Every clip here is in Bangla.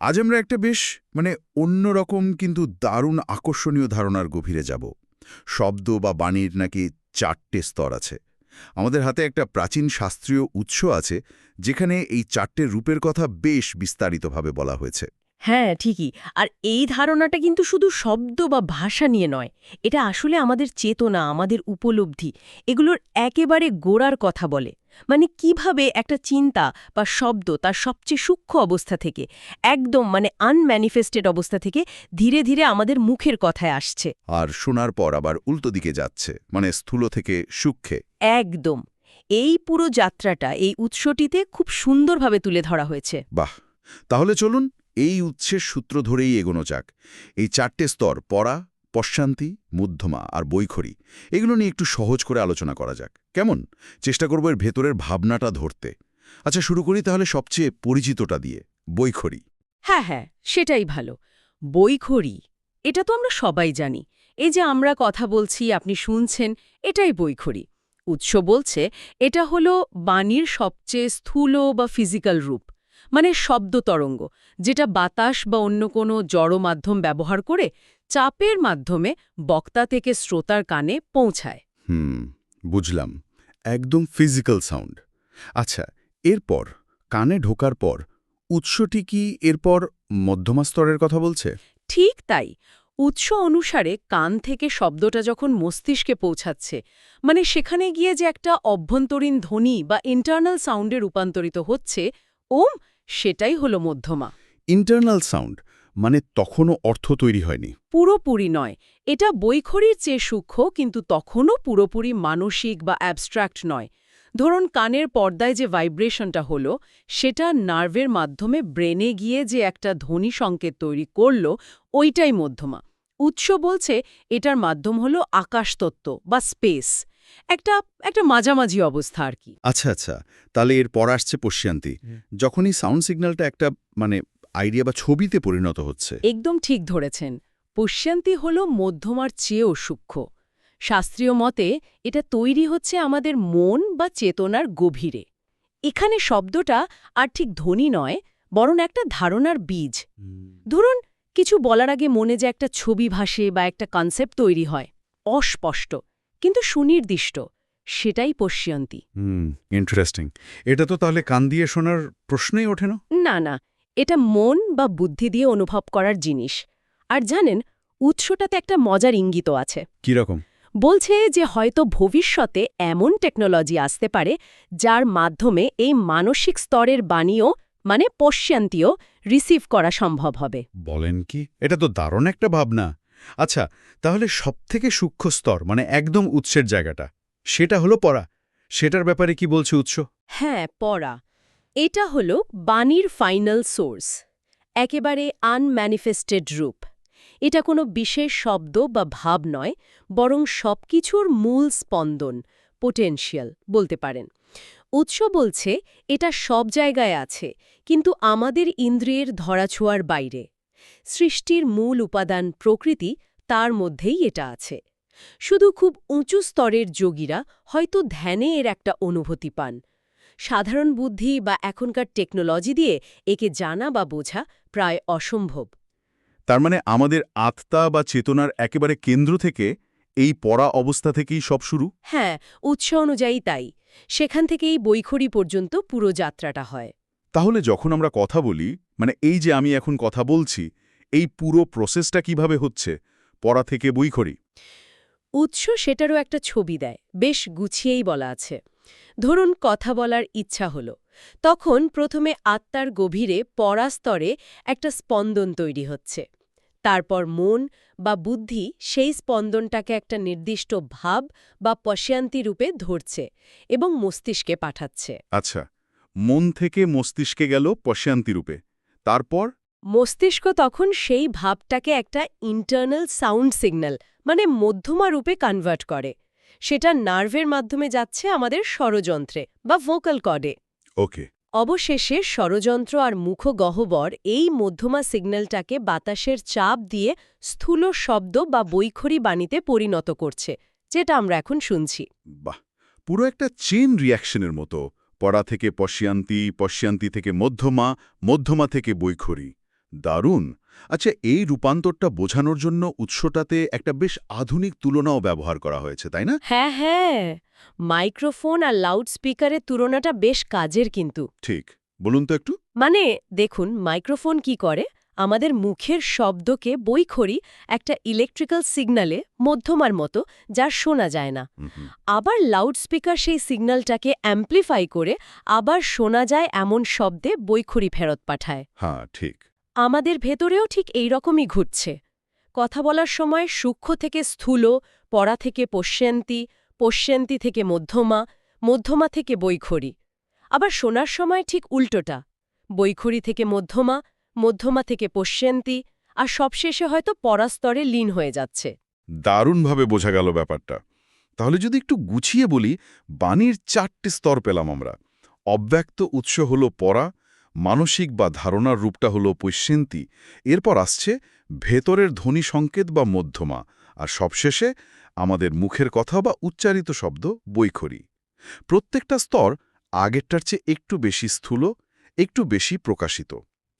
আজ আমরা একটা বেশ মানে অন্যরকম কিন্তু দারুণ আকর্ষণীয় ধারণার গভীরে যাব। শব্দ বা বাণীর নাকি চারটে স্তর আছে। আমাদের হাতে একটা প্রাচীন শাস্ত্রীয় উৎস আছে, যেখানে এই চারটে রূপের কথা বেশ বিস্তারিতভাবে বলা হয়েছে। হ্যাঁ ঠিকই। আর এই ধারণাটা কিন্তু শুধু শব্দ বা ভাষা নিয়ে নয়, এটা আসলে আমাদের চেতনা, আমাদের উপলব্ধি, এগুলোর একেবারে গোড়ার কথা বলে। মানে কীভাবে একটা চিন্তা বা শব্দ তার সবচেয়ে সূক্ষ্ম অবস্থা থেকে একদম মানে আনম্যানিফেস্টেড অবস্থা থেকে ধীরে ধীরে আমাদের মুখের কথায় আসছে। আর শোনার পর আবার উল্টো দিকে যাচ্ছে মানে স্থূল থেকে সূক্ষ্মে। একদম। এই পুরো যাত্রাটা এই উৎসটিতে খুব সুন্দরভাবে তুলে ধরা হয়েছে। বাহ! তাহলে চলুন এই উৎসের সূত্র ধরেই এগোনো যাক। এই চারটে স্তর পড়া পশ্চান্তি, মধ্যমা আর বৈখরি, এগুলো নিয়ে একটু সহজ করে আলোচনা করা যাক। কেমন? চেষ্টা করব এর ভেতরের ভাবনাটা ধরতে। আচ্ছা শুরু করি তাহলে সবচেয়ে পরিচিতটা দিয়ে, বৈখরি। হ্যাঁ হ্যাঁ সেটাই ভালো। বইখড়ি এটা তো আমরা সবাই জানি। এই যে আমরা কথা বলছি, আপনি শুনছেন, এটাই বইখড়ি উৎস বলছে, এটা হলো বাণীর সবচেয়ে স্থূল বা ফিজিক্যাল রূপ। মানে শব্দ তরঙ্গ যেটা বাতাস বা অন্য কোনো জড় মাধ্যম ব্যবহার করে চাপের মাধ্যমে বক্তা থেকে শ্রোতার কানে পৌঁছায়। হুম বুঝলাম। একদম ফিজিক্যাল সাউন্ড আচ্ছা এরপর কানে ঢোকার পর উৎসটি কি এরপর মধ্যমা স্তরের কথা বলছে? ঠিক তাই। উৎস অনুসারে কান থেকে শব্দটা যখন মস্তিষ্কে পৌঁছাচ্ছে মানে সেখানে গিয়ে যে একটা অভ্যন্তরীণ ধ্বনি বা ইন্টারনাল সাউন্ডে রূপান্তরিত হচ্ছে ওম সেটাই হলো মধ্যমা। ইন্টারনাল সাউন্ড মানে তখনও অর্থ তৈরি হয়নি। পুরোপুরি নয়। এটা বৈখরির চেয়ে সূক্ষ্ম কিন্তু তখনও পুরোপুরি মানসিক বা অ্যাবস্ট্রাক্ট নয়। ধরুন কানের পর্দায় যে ভাইব্রেশনটা হলো সেটা নার্ভের মাধ্যমে ব্রেনে গিয়ে যে একটা ধ্বনি সংকেত তৈরি করল ওইটাই মধ্যমা। উৎস বলছে এটার মাধ্যম হলো আকাশতত্ত্ব বা স্পেস একটা একটা মাঝামাঝি অবস্থা আর কি। আচ্ছা আচ্ছা। তাহলে এর পর আসছে পশ্যান্তি যখনই সাউন্ড সিগন্যালটা একটা মানে আইডিয়া বা ছবিতে পরিণত হচ্ছে। একদম ঠিক ধরেছেন। পশ্যান্তি হল মধ্যমার চেয়েও সূক্ষ্ম। শাস্ত্রীয় মতে এটা তৈরি হচ্ছে আমাদের মন বা চেতনার গভীরে। এখানে শব্দটা আর ঠিক ধ্বনি নয় বরং একটা ধারণার বীজ। ধরুন কিছু বলার আগে মনে যে একটা ছবি ভাসে বা একটা কনসেপ্ট তৈরি হয় অস্পষ্ট। কিন্তু সুনির্দিষ্ট সেটাই পশ্যন্তি হুম ইন্টারেস্টিং এটা তো তাহলে কান দিয়ে শোনার প্রশ্নই ওঠে না? না না এটা মন বা বুদ্ধি দিয়ে অনুভব করার জিনিস। আর জানেন উৎসটাতে একটা মজার ইঙ্গিত আছে। কীরকম বলছে যে হয়তো ভবিষ্যতে এমন টেকনোলজি আসতে পারে যার মাধ্যমে এই মানসিক স্তরের বাণীও মানে পশ্যান্তীয় রিসিভ করা সম্ভব হবে। বলেন কি? এটা তো দারুণ একটা ভাবনা। আচ্ছা তাহলে সবথেকে সূক্ষ্ম স্তর মানে একদম উৎসের জায়গাটা, সেটা হলো পড়া। সেটার ব্যাপারে কি বলছে উৎস? হ্যাঁ পড়া। এটা হল বাণীর ফাইনাল সোর্স, একেবারে আনম্যানিফেস্টেড রূপ। এটা কোনো বিশেষ শব্দ বা ভাব নয়, বরং সবকিছুর মূল স্পন্দন পোটেনশিয়াল বলতে পারেন। উৎস বলছে, এটা সব জায়গায় আছে, কিন্তু আমাদের ইন্দ্রিয়ের ধরাছোঁয়ার বাইরে। সৃষ্টির মূল উপাদান প্রকৃতি তার মধ্যেই এটা আছে। শুধু খুব উঁচু স্তরের যোগীরা হয়তো ধ্যানে এর একটা অনুভূতি পান। সাধারণ বুদ্ধি বা এখনকার টেকনোলজি দিয়ে একে জানা বা বোঝা প্রায় অসম্ভব। তার মানে আমাদের আত্মা বা চেতনার একেবারে কেন্দ্র থেকে এই পড়া অবস্থা থেকেই সব শুরু? হ্যাঁ উৎস অনুযায়ী তাই। সেখান থেকেই বৈখড়ি পর্যন্ত পুরো যাত্রাটা হয়। তাহলে যখন আমরা কথা বলি মানে এই যে আমি এখন কথা বলছি এই পুরো প্রসেসটা কীভাবে হচ্ছে পড়া থেকে বই বইখড়ি উৎস সেটারও একটা ছবি দেয় বেশ গুছিয়েই বলা আছে। ধরুন কথা বলার ইচ্ছা হলো তখন প্রথমে আত্মার গভীরে পরাস্তরে একটা স্পন্দন তৈরি হচ্ছে। তারপর মন বা বুদ্ধি সেই স্পন্দনটাকে একটা নির্দিষ্ট ভাব বা পশ্যান্তি রূপে ধরছে এবং মস্তিষ্কে পাঠাচ্ছে। আচ্ছা মন থেকে মস্তিষ্কে গেল পশ্যান্তি রূপে। তারপর? মস্তিষ্ক তখন সেই ভাবটাকে একটা ইন্টারনাল সাউন্ড সিগন্যাল মানে মধ্যমা রূপে কনভার্ট করে। সেটা নার্ভের মাধ্যমে যাচ্ছে আমাদের ষড়যন্ত্রে বা ভোকাল কর্ডে ওকে। অবশেষে ষড়যন্ত্র আর মুখগহ্বর এই মধ্যমা সিগন্যালটাকে বাতাসের চাপ দিয়ে স্থূল শব্দ বা বৈখরি বাণীতে পরিণত করছে যেটা আমরা এখন শুনছি। বাহ! পুরো একটা চেন রিয়াকশনের মতো। পড়া থেকে পশ্যান্তি পশ্যান্তি থেকে মধ্যমা মধ্যমা থেকে বৈখরি। দারুণ! আচ্ছা এই রূপান্তরটা বোঝানোর জন্য উৎসটাতে একটা বেশ আধুনিক তুলনাও ব্যবহার করা হয়েছে তাই না? হ্যাঁ হ্যাঁ। মাইক্রোফোন আর লাউড স্পিকারের তুলনাটা বেশ কাজের কিন্তু। ঠিক। বলুন তো একটু। মানে দেখুন মাইক্রোফোন কি করে? আমাদের মুখের শব্দকে বইখড়ি একটা ইলেকট্রিক্যাল সিগন্যালে মধ্যমার মতো যা শোনা যায় না। আবার লাউডস্পিকার সেই সিগন্যালটাকে অ্যাম্প্লিফাই করে আবার শোনা যায় এমন শব্দে বইখড়ি ফেরত পাঠায়। হ্যাঁ ঠিক। আমাদের ভেতরেও ঠিক এই রকমই ঘুরছে। কথা বলার সময় সূক্ষ্ম থেকে স্থূল পড়া থেকে পশ্যান্তি পশ্যান্তি থেকে মধ্যমা মধ্যমা থেকে বৈখরি আবার শোনার সময় ঠিক উল্টোটা বইখড়ি থেকে মধ্যমা মধ্যমা থেকে পশ্যান্তি, আর সবশেষে হয়তো পরাস্তরে লীন হয়ে যাচ্ছে। দারুণভাবে বোঝা গেল ব্যাপারটা। তাহলে যদি একটু গুছিয়ে বলি, বাণীর চারটি স্তর পেলাম আমরা। অব্যক্ত উৎস হল পরা, মানসিক বা ধারণার রূপটা হল পৈশ্যন্তি, এরপর আসছে ভেতরের ধ্বনি সংকেত বা মধ্যমা, আর সবশেষে আমাদের মুখের কথা বা উচ্চারিত শব্দ বৈখরি। প্রত্যেকটা স্তর আগেরটার চেয়ে একটু বেশি স্থূল, একটু বেশি প্রকাশিত।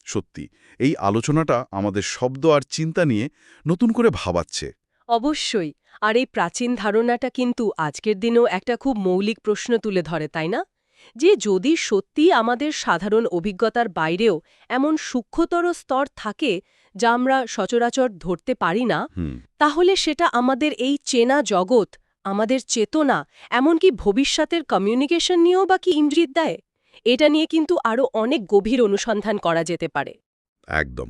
সত্যি এই আলোচনাটা আমাদের শব্দ আর চিন্তা নিয়ে নতুন করে ভাবাচ্ছে। অবশ্যই আর এই প্রাচীন ধারণাটা কিন্তু আজকের দিনেও একটা খুব মৌলিক প্রশ্ন তুলে ধরে তাই না? যে যদি সত্যি আমাদের সাধারণ অভিজ্ঞতার বাইরেও এমন সূক্ষ্মতর স্তর থাকে যা আমরা সচরাচর ধরতে পারি না তাহলে সেটা আমাদের এই চেনা জগৎ আমাদের চেতনা এমনকি ভবিষ্যতের কমিউনিকেশন নিয়েও বা কি ইঙ্গিত দেয়? এটা নিয়ে কিন্তু আরও অনেক গভীর অনুসন্ধান করা যেতে পারে। একদম।